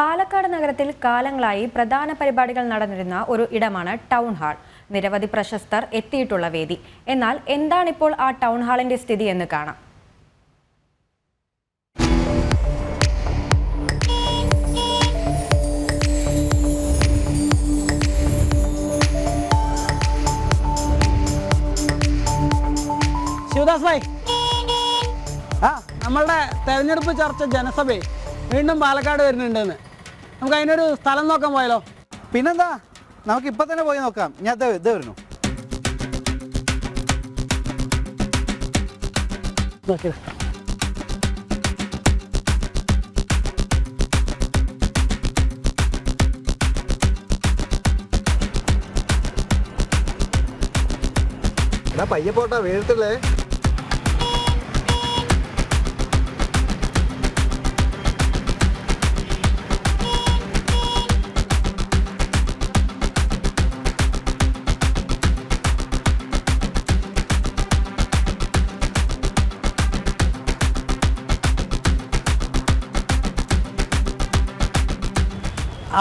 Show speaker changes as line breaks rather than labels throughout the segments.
പാലക്കാട് നഗരത്തിൽ കാലങ്ങളായി പ്രധാന പരിപാടികൾ നടന്നിരുന്ന ഒരു ഇടമാണ് ടൗൺ ഹാൾ. നിരവധി പ്രശസ്തർ എത്തിയിട്ടുള്ള വേദി. എന്നാൽ എന്താണിപ്പോൾ ആ ടൗൺ ഹാളിന്റെ സ്ഥിതി എന്ന് കാണാം.
ശിവദാസ് ഭായ്. ആ നമ്മളുടെ തെരഞ്ഞെടുപ്പ് ചർച്ച ജനസഭയെ വീണ്ടും പാലക്കാട് വരുന്നുണ്ടെന്ന്. നമുക്ക് അതിനൊരു സ്ഥലം നോക്കാൻ പോയാലോ?
പിന്നെന്താ? നമുക്ക് ഇപ്പൊ തന്നെ പോയി നോക്കാം. ഞാൻ ദേ ഇത് വരുന്നു. പയ്യെ പോട്ടാ വീഴത്തില്ലേ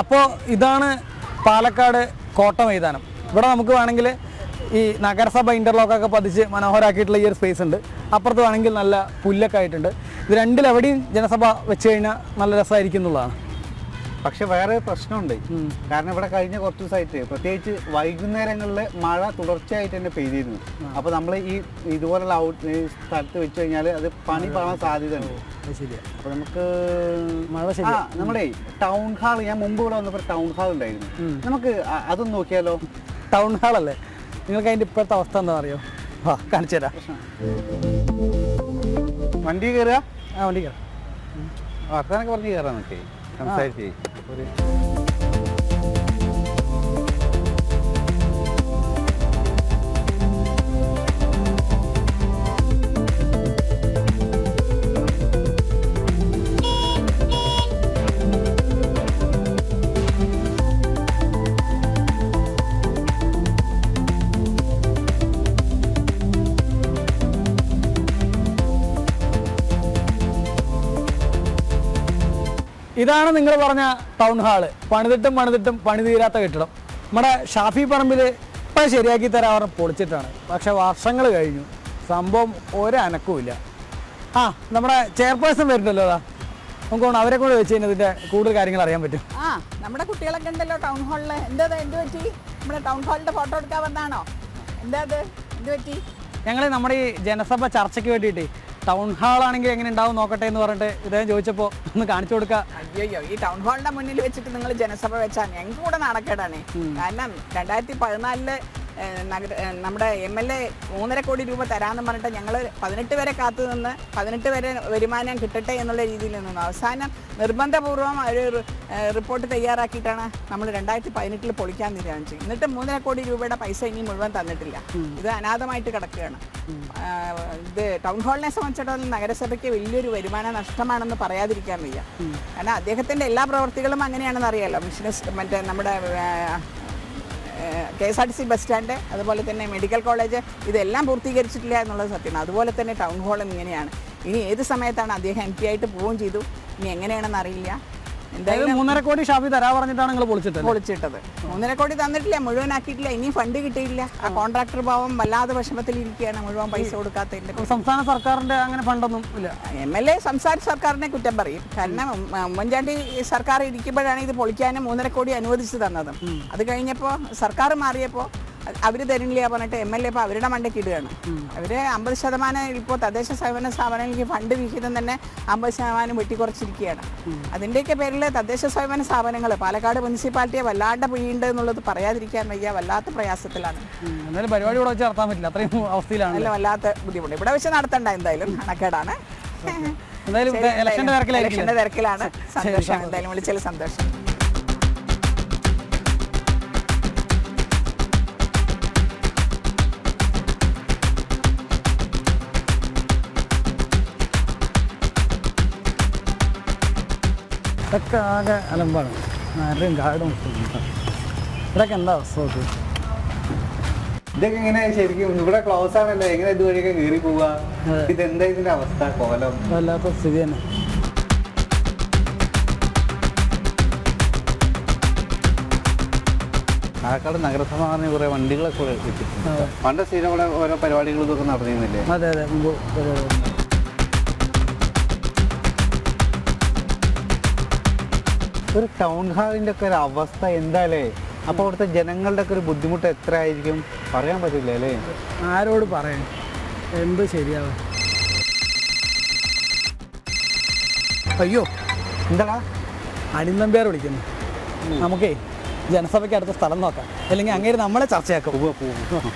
അപ്പോൾ ഇതാണ് പാലക്കാട് കോട്ട മൈതാനം. ഇവിടെ നമുക്ക് വേണമെങ്കിൽ ഈ നഗരസഭ ഇന്റർലോക്കൊക്കെ പതിച്ച് മനോഹരമാക്കിയിട്ടുള്ള ഈ ഒരു സ്പേസ് ഉണ്ട്. അപ്പുറത്ത് വേണമെങ്കിൽ നല്ല പുല്ലൊക്കെ ആയിട്ടുണ്ട്. ഇത് രണ്ടിലെവിടെയും ജനസഭ വെച്ച് കഴിഞ്ഞാൽ നല്ല രസമായിരിക്കും എന്നുള്ളതാണ്.
പക്ഷെ വേറെ പ്രശ്നമുണ്ട്. കാരണം ഇവിടെ കഴിഞ്ഞ കുറച്ച് ദിവസമായിട്ട് പ്രത്യേകിച്ച് വൈകുന്നേരങ്ങളിൽ മഴ തുടർച്ചയായിട്ട് തന്നെ പെയ്തിരുന്നു. അപ്പോൾ നമ്മൾ ഈ ഇതുപോലുള്ള ഔട്ട് സ്ഥലത്ത് വെച്ച് കഴിഞ്ഞാൽ അത് പണി പാടാൻ സാധ്യത ഉണ്ട്
അത് ശരിയാണ്
അപ്പൊ നമുക്ക്
മഴ
ശരി നമ്മുടെ ടൗൺ ഹാൾ ഞാൻ മുമ്പ് ഇവിടെ വന്നപ്പോൾ ടൗൺ ഹാൾ ഉണ്ടായിരുന്നു. നമുക്ക് അതൊന്ന് നോക്കിയാലോ?
ടൗൺ ഹാൾ അല്ലേ? നിങ്ങൾക്ക് അതിന്റെ ഇപ്പോഴത്തെ അവസ്ഥ എന്താ അറിയോ? ആ കാണിച്ചു തരാം.
വണ്ടി കയറുക
ആ വണ്ടി കയറാം
വർത്താനൊക്കെ പറഞ്ഞ് കയറാൻ നോക്കി സംസാരിച്ചേ. ഒരു
ഇതാണ് നിങ്ങൾ പറഞ്ഞ ടൗൺ ഹാൾ പണിതിട്ടും പണിതിട്ടും പണി തീരാത്ത കെട്ടിടം. നമ്മുടെ ഷാഫി പറമ്പിൽ ഇപ്പം ശരിയാക്കി തരാൻ പറഞ്ഞ് പൊളിച്ചിട്ടാണ്. പക്ഷെ വർഷങ്ങൾ കഴിഞ്ഞു. സംഭവം ഒരനക്കുമില്ല ആ നമ്മുടെ ചെയർപേഴ്സൺ വരുന്നുണ്ടല്ലോ അതാ. നമുക്ക് അവരെ കൂടെ വെച്ച് കഴിഞ്ഞാൽ ഇതിന്റെ കൂടുതൽ കാര്യങ്ങൾ അറിയാൻ പറ്റും.
ആ നമ്മുടെ കുട്ടികളൊക്കെ ഉണ്ടല്ലോ ടൗൺ ഹാളിൽ എന്താ എന്ത് പറ്റി? നമ്മുടെ ടൗൺ ഹാളിന്റെ ഫോട്ടോ എടുക്കാൻ വന്നാണോ? എന്താ അത് എന്ത് പറ്റി?
ഞങ്ങൾ നമ്മുടെ ഈ ജനസഭ ചർച്ചയ്ക്ക് വേണ്ടിയിട്ട് ടൗൺ ഹാളാണെങ്കിൽ എങ്ങനെ ഉണ്ടാവും നോക്കട്ടെ എന്ന് പറഞ്ഞിട്ട് ഇദ്ദേഹം ചോദിച്ചപ്പോൾ ഒന്ന് കാണിച്ചു കൊടുക്കുക
അയ്യോ ഈ ടൗൺ ഹാളിന്റെ മുന്നിൽ വെച്ചിട്ട് നിങ്ങൾ ജനസഭ വെച്ചാൽ ഞങ്ങൾക്ക് കൂടെ നാണക്കേടാണ് കാരണം രണ്ടായിരത്തി പതിനാലിൽ നഗര നമ്മുടെ എം എൽ എ മൂന്നര കോടി രൂപ തരാമെന്ന് പറഞ്ഞിട്ട് ഞങ്ങൾ പതിനെട്ട് വരെ കാത്തു നിന്ന് പതിനെട്ട് വരെ വരുമാനം കിട്ടട്ടെ എന്നുള്ള രീതിയിൽ നിന്നു. അവസാനം നിർബന്ധപൂർവം ഒരു റിപ്പോർട്ട് തയ്യാറാക്കിയിട്ടാണ് നമ്മൾ രണ്ടായിരത്തി പതിനെട്ടിൽ പൊളിക്കാൻ തീരുമാനിച്ചത്. എന്നിട്ട് മൂന്നര കോടി രൂപയുടെ പൈസ ഇനി മുഴുവൻ തന്നിട്ടില്ല. ഇത് അനാഥമായിട്ട് കിടക്കുകയാണ്. ഇത് ടൗൺ ഹാളിനെ സംബന്ധിച്ചിടത്തോളം നഗരസഭയ്ക്ക് വലിയൊരു വരുമാന നഷ്ടമാണെന്ന് പറയാതിരിക്കാൻ വയ്യ. കാരണം അദ്ദേഹത്തിന്റെ എല്ലാ പ്രവർത്തികളും അങ്ങനെയാണെന്ന് അറിയാമല്ലോ ബിസിനസ് മറ്റേ നമ്മുടെ K S R T C bus stand അതുപോലെ തന്നെ മെഡിക്കൽ കോളേജ് ഇതെല്ലാം പൂർത്തീകരിച്ചിട്ടില്ല എന്നുള്ളത് സത്യമാണ്. അതുപോലെ തന്നെ ടൗൺ ഹാളും ഇങ്ങനെയാണ് ഇനി ഏത് സമയത്താണ് അദ്ദേഹം എം പി ആയിട്ട് പോവുകയും ചെയ്തു? ഇനി എങ്ങനെയാണെന്ന് അറിയില്ല. എന്തായാലും
മൂന്നര കോടി ഷാഫി തരാ പറഞ്ഞിട്ടാണ് നിങ്ങൾ പൊളിച്ചിട്ടത്.
പൊളിച്ചിട്ടത്. മൂന്നര കോടി തന്നിട്ടില്ല മുഴുവൻ ആക്കിയിട്ടില്ല ഇനിയും ഫണ്ട് കിട്ടിയില്ല ആ കോൺട്രാക്ടർ ഭാവം വല്ലാതെ വിഷമത്തിലിരിക്കുകയാണ് മുഴുവൻ പൈസ കൊടുക്കാത്തതിന്റെ
സംസ്ഥാന സർക്കാരിന്റെ അങ്ങനെ ഫണ്ടൊന്നും ഇല്ല.
എം എൽ എ സംസ്ഥാന സർക്കാരിനെ കുറ്റം പറയും. കാരണം ഉമ്മൻചാണ്ടി സർക്കാർ ഇരിക്കുമ്പോഴാണ് ഇത് പൊളിക്കാനും മൂന്നര കോടി അനുവദിച്ചു തന്നത്. അത് കഴിഞ്ഞപ്പോൾ സർക്കാർ മാറിയപ്പോൾ അവർ തരുന്നില്ല പറഞ്ഞിട്ട് എം എൽ എ ഇപ്പോൾ അവരുടെ മണ്ടയ്ക്ക് ഇടുകയാണ്. അവർ അമ്പത് ശതമാനം ഇപ്പോൾ തദ്ദേശ സ്വയംഭരണ സ്ഥാപനങ്ങൾക്ക് ഫണ്ട് വിഹിതം തന്നെ അമ്പത് ശതമാനം വെട്ടിക്കുറച്ചിരിക്കുകയാണ്. അതിന്റെയൊക്കെ പേരിൽ തദ്ദേശ സ്വയംഭരണ സ്ഥാപനങ്ങൾ പാലക്കാട് മുനിസിപ്പാലിറ്റിയെ വല്ലാണ്ട് പിഴിയുണ്ട് എന്നുള്ളത് പറയാതിരിക്കാൻ വയ്യ വല്ലാത്ത പ്രയാസത്തിലാണ്.
എന്തായാലും പരിപാടി ഇവിടെ വെച്ച് നടത്താൻ പറ്റില്ല അത്രയും അവസ്ഥയിലാണ്.
അല്ല വല്ലാത്ത ബുദ്ധിമുട്ട്. ഇവിടെ വെച്ച് നടത്തണ്ട എന്തായാലും കണക്കേടാണ്
എന്തായാലും
തിരക്കിലാണ്. സന്തോഷം. എന്തായാലും വിളിച്ചാൽ സന്തോഷം.
ഇതൊക്കെ ആകെ അലമ്പാണ്. ആരുടെയും ഗാർഡും ഇതൊക്കെ എന്താ അവസ്ഥ നോക്ക്?
ഇതൊക്കെ ഇങ്ങനെ ശരിക്കും ഇവിടെ ക്ലോസ് ആണല്ലോ. എങ്ങനെ ഇതുവഴിയൊക്കെ കയറി
പോവുക
ഇതെന്താ ഇതിന്റെ അവസ്ഥ? കോലം.
വല്ലാത്ത സ്ഥിതി തന്നെ.
പാലക്കാട് നഗരസഭ പറഞ്ഞ കുറേ വണ്ടികളൊക്കെ വെച്ചിട്ടുണ്ട് പണ്ട് സ്ഥിരം ഇവിടെ ഓരോ പരിപാടികളും ഇതൊക്കെ നടന്നിരുന്നില്ലേ?
അതെ അതെ. ഒരു-
ടൗൺ ഹാളിന്റെ ഒക്കെ ഒരു അവസ്ഥ എന്താല്ലേ അപ്പോൾ അവിടുത്തെ ജനങ്ങളുടെ ഒക്കെ ഒരു ബുദ്ധിമുട്ട് എത്ര ആയിരിക്കും പറയാൻ പറ്റില്ല അല്ലേ?
ആരോട് പറയാൻ? എന്ത് ശരിയാവും അയ്യോ
എന്താടാ?
അനിന്തമ്പ്യാർ വിളിക്കുന്നു. നമുക്കേ ജനസഭയ്ക്ക് അടുത്ത സ്ഥലം നോക്കാം. അല്ലെങ്കിൽ അങ്ങേര് നമ്മളെ ചർച്ചയാക്കും.
പോകും